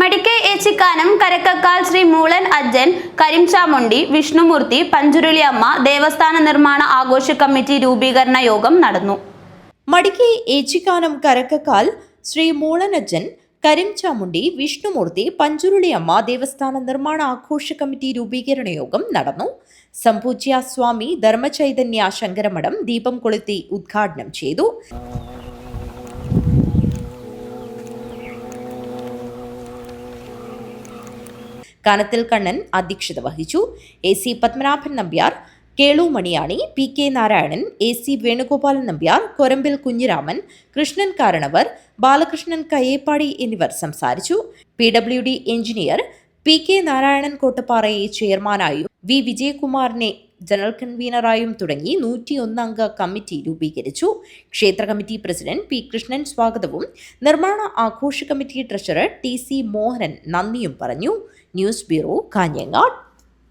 മടിക്കൈ ഏച്ചിക്കാനം കരക്കക്കാൽ ശ്രീ മൂളൻ അജ്ജൻ കരിംചാമുണ്ടി വിഷ്ണുമൂർത്തി പഞ്ചുരുളിയമ്മ ദേവസ്ഥാന നിർമ്മാണ ആഘോഷ കമ്മിറ്റി രൂപീകരണ യോഗം നടന്നു. മടിക്കൈ ഏച്ചിക്കാനം കരക്കക്കാൽ ശ്രീ മൂളനജ്ജൻ കരിംചാമുണ്ടി വിഷ്ണുമൂർത്തി പഞ്ചുരുളിയമ്മ ദേവസ്ഥാന നിർമ്മാണ ആഘോഷ കമ്മിറ്റി രൂപീകരണ യോഗം നടന്നു. സംപൂജ്യ സ്വാമി ധർമ്മചൈതന്യ ശങ്കരമഠം ദീപം കൊളുത്തി ഉദ്ഘാടനം ചെയ്തു. കനത്തിൽ കണ്ണൻ അധ്യക്ഷത വഹിച്ചു. A C Padmanabhan Nambiar Kelu Maniyani P K Narayanan A C Venugopalan Nambiar Korambil Kunhiraman Krishnan കാരണവർ ബാലകൃഷ്ണൻ കയ്യേപ്പാടി എന്നിവർ സംസാരിച്ചു. P W D engineer P K Narayanan കോട്ടപ്പാറയെ ചെയർമാനായും വി വിജയകുമാറിനെ ജനറൽ കൺവീനറായും തുടങ്ങി നൂറ്റിയൊന്നംഗ കമ്മിറ്റി രൂപീകരിച്ചു. ക്ഷേത്ര കമ്മിറ്റി പ്രസിഡന്റ് പി കൃഷ്ണൻ സ്വാഗതവും നിർമ്മാണ ആഘോഷ committee treasurer T C Mohanan നന്ദിയും പറഞ്ഞു. News bureau Kanhangad.